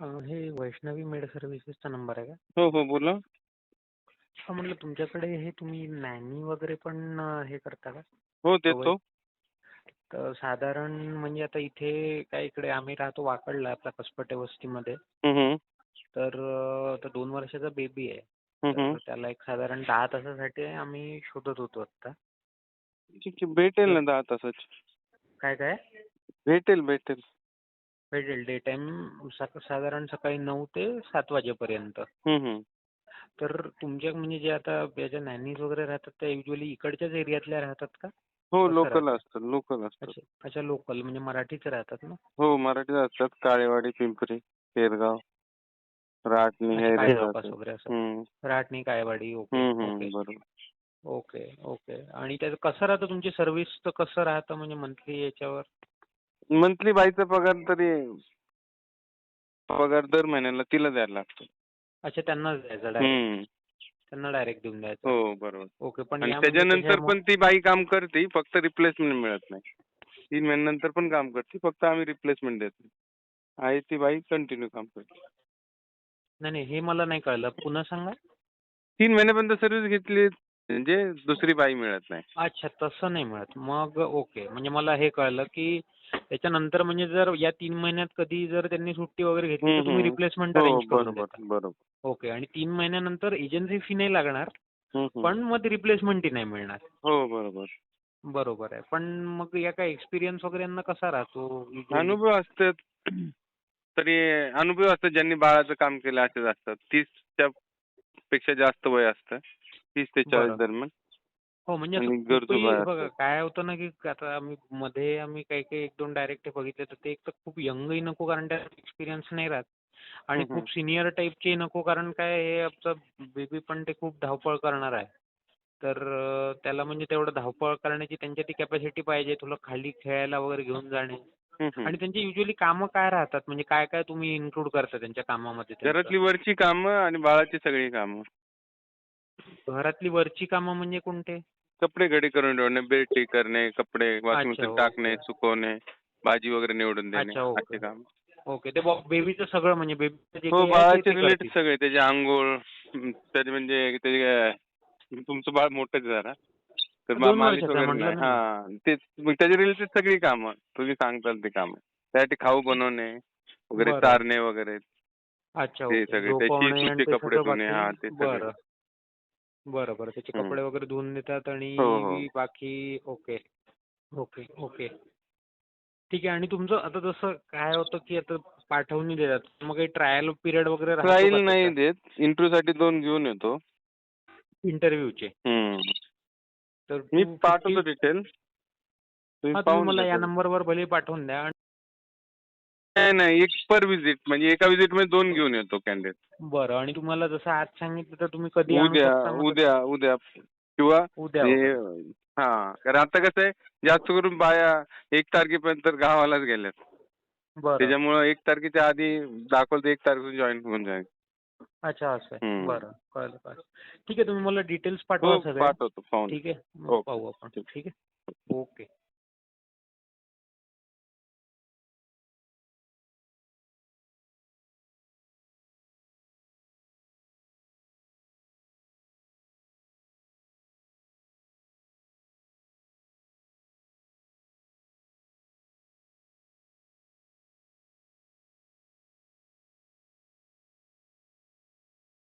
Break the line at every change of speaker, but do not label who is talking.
अं, हे Vaishnavi made सर्व्हिसेसचा number आहे का?
हो हो बोला.
हा म्हटलं तुमच्याकडे हे तुम्ही नॅनी वगैरे पण अं, हे करता का?
हो देतो.
तर साधारण म्हणजे आता इथे काय इकडे आम्ही राहतो वाकडला आपल्या कसपटे वस्तीमध्ये. तर अं, आता दोन वर्षाचा बेबी आहे. तर त्याला एक साधारण दहा तासासाठी आम्ही शोधत होतो आता.
ठीक आहे भेटेल ना दहा तासाची?
काय काय?
भेटेल भेटेल.
भेटेल. डे टाइम साधारण सकाळी नऊ ते सात वाजेपर्यंत. तर तुमच्या म्हणजे जे आता याच्या नॅनीज वगैरे राहतात त्या युजली इकडच्याच एरियातल्या राहतात का?
हो लोकल? असतात लोकल असतात.
अच्छा अच्छा लोकल म्हणजे मराठीच राहतात ना?
हो मराठी असतात. काळेवाडी पिंपरी राटणी हे असतात.
राटणी कायवाडी ओके ओके. ओके आणि त्याचं कसं राहतं तुमची सर्व्हिस तर कसं राहतं म्हणजे मंथली याच्यावर?
मंथली बाईचा पगार तरी पगार दर महिन्याला तिला द्यायला लागतो.
अच्छा त्यांनाच द्यायचं
हम्म.
त्यांना डायरेक्ट देऊन द्यायचं.
हो बरोबर.
ओके पण
आणि
यामध्ये
त्याच्यानंतर पण ती बाई काम करते फक्त रिप्लेसमेंट मिळत नाही. तीन महिन्यानंतर पण काम करते फक्त आम्ही रिप्लेसमेंट देत. नाही आहे ती बाई कंटिन्यू काम करते.
नाही नाही हे मला नाही कळलं. पुन्हा सांगा.
तीन महिन्यापर्यंत सर्व्हिस घेतली म्हणजे दुसरी बाई मिळत नाही.
अच्छा तसं नाही मिळत. मग ओके. म्हणजे मला हे कळलं की त्याच्यानंतर म्हणजे जर या तीन महिन्यात कधी जर त्यांनी सुट्टी वगैरे घेतली तर तुम्ही. रिप्लेसमेंट
हो
अरेंज करून
बरोबर
देता ओके आणि तीन महिन्यानंतर एजन्सी फी नाही लागणार. पण मग ती रिप्लेसमेंटही नाही मिळणार
हो बरोबर
बरोबर आहे पण मग या काय एक्सपिरियन्स वगैरे यांना कसा राहतो?
अनुभव असतात तरी अनुभव असतात ज्यांनी बाळाचं काम केलं असेच असतात तीसच्या पेक्षा जास्त वय असतं तीस ते चाळीस. दरम्यान
हो म्हणजे
आणि
असं
गरजू
खूपही
बाया
बघा
असतात.
काय होतं ना की आता आम्ही मध्ये आम्ही काही काही एक दोन डायरेक्ट बघितले तर ते एक तर खूप यंगही नको कारण त्यात एक्सपिरियन्स नाही राहत. आणि
हम्म,
खूप सिनियर टाईपचे नको कारण काय हे आमचं बेबी पण ते खूप धावपळ करणार आहे. तर अं, त्याला म्हणजे तेवढं धावपळ करण्याची त्यांची ती कॅपॅसिटी पाहिजे तुला खाली खेळायला वगैरे घेऊन जाणे.
हम्म, हम्म.
आणि त्यांची युजली कामं काय राहतात? म्हणजे काय काय तुम्ही इन्क्लूड करता त्यांच्या कामामध्ये त्यांचं?
घरातली वरची कामं आणि बाळाची सगळी कामं.
घरातली वरची कामं म्हणजे कोणते?
कपडे घडी करून ठेवणे बेड करणे कपडे वॉशिंग मशीन टाकणे
ओके.
सुकवणे भाजी वगैरे निवडून देणे
ओके.
असे काम.
ओके ते बेबीचं सगळं म्हणजे बेबीचं
हो बाळाचे रिलेटेड. सगळे त्याचे आंघोळ त्याचे म्हणजे त्याचे तुमचं बाळ मोठंच जरा. तर मालिश वगैरे नाही. हा तेच मग त्याच्या रिलेटेड सगळी कामं तुम्ही सांगताल ते कामं. त्यासाठी खाऊ बनवणे वगैरे. चारणे वगैरे.
अच्छा
ते
ओके.
सगळे त्याची कपडे धुणे हा ते सगळे.
बरं बरं त्याचे. कपडे वगैरे धुवून देतात आणि
हो, हो.
बाकी ओके. Okay okay. ठीक आहे. आणि तुमचं आता जसं काय होतं की आता पाठवणी देतात मग काही ट्रायल पिरियड वगैरे
ट्रायल नाही देत. इंटरव्ह्यू साठी दोन घेऊन येतो.
इंटरव्ह्यूचे
हम्म.
तर
मी पाठवतो डिटेल तुम्ही
हा तुम्ही
पाहून
मला
घ्या
या. नंबरवर भले पाठवून द्या.
नाही नाही एक पर विजिट म्हणजे एका विजिटमध्ये दोन घेऊन येतो कॅन्डिडेट
बरं आणि तुम्हाला जसं आज सांगितलं तर तुम्ही कधी आणू
उद्या
शकता?
उद्या उद्या. किंवा
उद्या
हे. हा कारण आता कसं आहे जास्त करून बाया एक तारखेपर्यंत गावालाच गेल्यात.
बरं.
त्याच्यामुळे एक तारखेच्या आधी दाखवलं एक तारखेपासून जॉईन होऊन जाईल.
अच्छा असं आहे.
हम्म.
बरं कळलं कळलं. ठीक आहे तुम्ही मला डिटेल्स पाठवा
हो
सगळे
पाठवतो पाहून.
ठीक आहे मग. पाहू आपण. ठीक आहे? ओके.